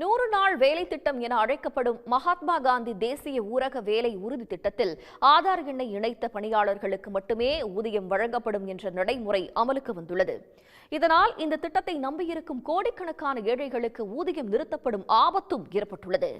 நூறு நாள் வேலை திட்டம் என அழைக்கப்படும் மகாத்மா காந்தி தேசிய ஊரக வேலை உறுதி திட்டத்தில் ஆதார் எண்ணை இணைத்த பணியாளர்களுக்கு மட்டுமே ஊதியம் வழங்கப்படும் என்ற நடைமுறை அமலுக்கு வந்துள்ளது. இதனால் இந்த திட்டத்தை நம்பியிருக்கும் கோடிக்கணக்கான ஏழைகளுக்கு ஊதியம் நிறுத்தப்படும் ஆபத்தும் ஏற்பட்டுள்ளது.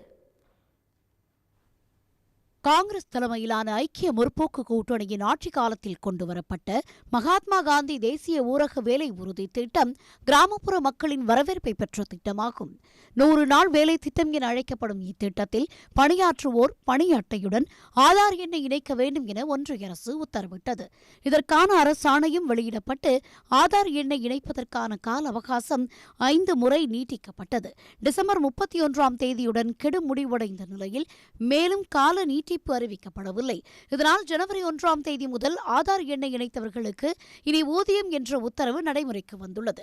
காங்கிரஸ் தலைமையிலான ஐக்கிய முற்போக்கு கூட்டணியின் ஆட்சி காலத்தில் கொண்டுவரப்பட்ட மகாத்மா காந்தி தேசிய ஊரக வேலை உறுதி திட்டம் கிராமப்புற மக்களின் வரவேற்பை பெற்ற திட்டமாகும். நூறு நாள் வேலை திட்டம் என அழைக்கப்படும் இத்திட்டத்தில் பணியாற்றுவோர் பணி அட்டையுடன் ஆதார் எண்ணை இணைக்க வேண்டும் என ஒன்றிய அரசு உத்தரவிட்டது. இதற்கான அரசாணையும் வெளியிடப்பட்டு ஆதார் எண்ணை இணைப்பதற்கான கால அவகாசம் ஐந்து முறை நீட்டிக்கப்பட்டது. டிசம்பர் முப்பத்தி ஒன்றாம் தேதியுடன் கெடு முடிவடைந்த நிலையில் மேலும் கால நீட்டி நீட்டிப்பு அறிவிக்கப்படவில்லை. இதனால் ஜனவரி ஒன்றாம் தேதி முதல் ஆதார் எண்ணை இணைத்தவர்களுக்கு இனி ஊதியம் என்ற உத்தரவு நடைமுறைக்கு வந்துள்ளது.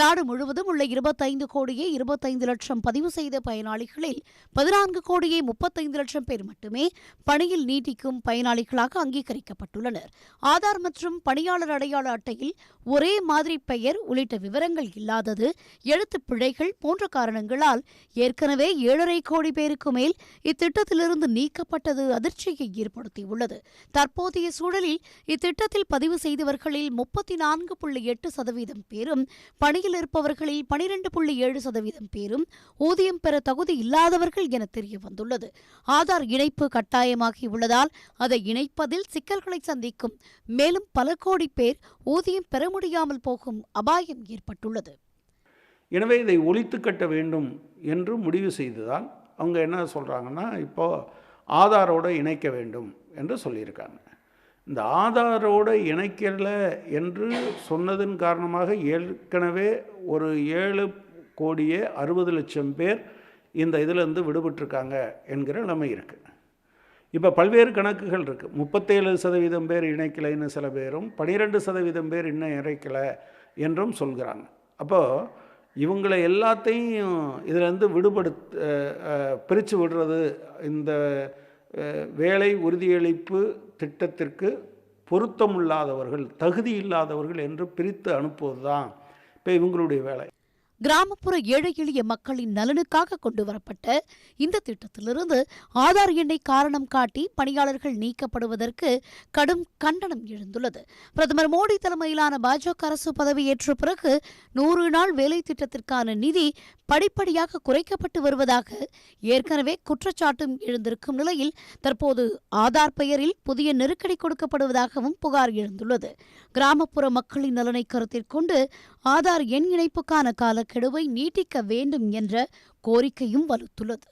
நாடு முழுவதும் உள்ள இருபத்தைந்து கோடியே இருபத்தைந்து லட்சம் பதிவு செய்த பயனாளிகளில் பதினான்கு கோடியே முப்பத்தைந்து லட்சம் பேர் மட்டுமே பணியில் நீட்டிக்கும் பயனாளிகளாக அங்கீகரிக்கப்பட்டுள்ளனர். ஆதார் மற்றும் பணியாளர் அடையாள அட்டையில் ஒரே மாதிரி பெயர் உள்ளிட்ட விவரங்கள் இல்லாதது எழுத்து பிழைகள் போன்ற காரணங்களால் ஏற்கனவே ஏழரை கோடி பேருக்கு மேல் இத்திட்டத்திலிருந்து நீக்கப்பட்டது அதிர்ச்சியை ஏற்படுத்தியுள்ளது. தற்போதைய சூழலில் இத்திட்டத்தில் பதிவு செய்தவர்களில் முப்பத்தி நான்கு புள்ளி எட்டு சதவீதம் பேரும் பணியில் இருப்பவர்களில் பனிரெண்டு புள்ளி ஏழு சதவீதம் பேரும் ஊதியம் பெற தகுதி இல்லாதவர்கள் என தெரிய வந்துள்ளது ஆதார் இணைப்பு கட்டாயமாகியுள்ளதால் அதை இணைப்பதில் சிக்கல்களை சந்திக்கும் மேலும் பல கோடி பேர் ஊதியம் பெற முடியாமல் போகும் அபாயம் ஏற்பட்டுள்ளது. எனவே இதை ஒழித்து கட்ட வேண்டும் என்று முடிவு செய்ததால் அவங்க என்ன சொல்கிறாங்கன்னா இப்போது ஆதாரோடு இணைக்க வேண்டும் என்று சொல்லியிருக்காங்க. இந்த ஆதாரோடு இணைக்கல என்று சொன்னதன் காரணமாக ஏற்கனவே ஒரு ஏழு கோடியே அறுபது லட்சம் பேர் இந்த இதிலேருந்து விடுபட்டிருக்காங்க என்கிற நிலைமை இருக்குது இப்போ பல்வேறு கணக்குகள் இருக்குது முப்பத்தேழு சதவீதம் பேர் இணைக்கலைன்னு சில பேரும் பனிரெண்டு சதவீதம் பேர் இன்னும் இணைக்கலை என்றும் சொல்கிறாங்க. அப்போது இவங்களை எல்லாத்தையும் இதிலேருந்து விடுபடுத்த பிரித்து விடுறது இந்த வேலை உறுதியளிப்பு திட்டத்திற்கு பொருத்தமில்லாதவர்கள் தகுதி இல்லாதவர்கள் என்று பிரித்து அனுப்புவது தான் இப்போ இவங்களுடைய வேலை. கிராமப்புற ஏழை எளிய மக்களின் நலனுக்காக கொண்டு வரப்பட்ட இந்த திட்டத்திலிருந்து ஆதார் எண்ணை காரணம் காட்டி பணியாளர்கள் நீக்கப்படுவதற்கு கடும் கண்டனம் எழுந்துள்ளது. பிரதமர் மோடி தலைமையிலான பாஜக அரசு பதவியேற்ற பிறகு நூறு நாள் வேலை திட்டத்திற்கான நிதி படிப்படியாக குறைக்கப்பட்டு வருவதாக ஏற்கனவே குற்றச்சாட்டும் எழுந்திருக்கும் நிலையில் தற்போது ஆதார் பெயரில் புதிய நெருக்கடி கொடுக்கப்படுவதாகவும் புகார் எழுந்துள்ளது. கிராமப்புற மக்களின் நலனை கருத்தில் கொண்டு ஆதார் எண் இணைப்புக்கான காலக்கெடுவை நீட்டிக்க வேண்டும் என்ற கோரிக்கையும் வலுத்துள்ளது.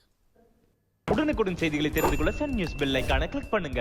உடனுக்குடன் செய்திகளை தெரிந்து கொள்ள சன் நியூஸ் பெல்லைக்கான கிளிக் பண்ணுங்க.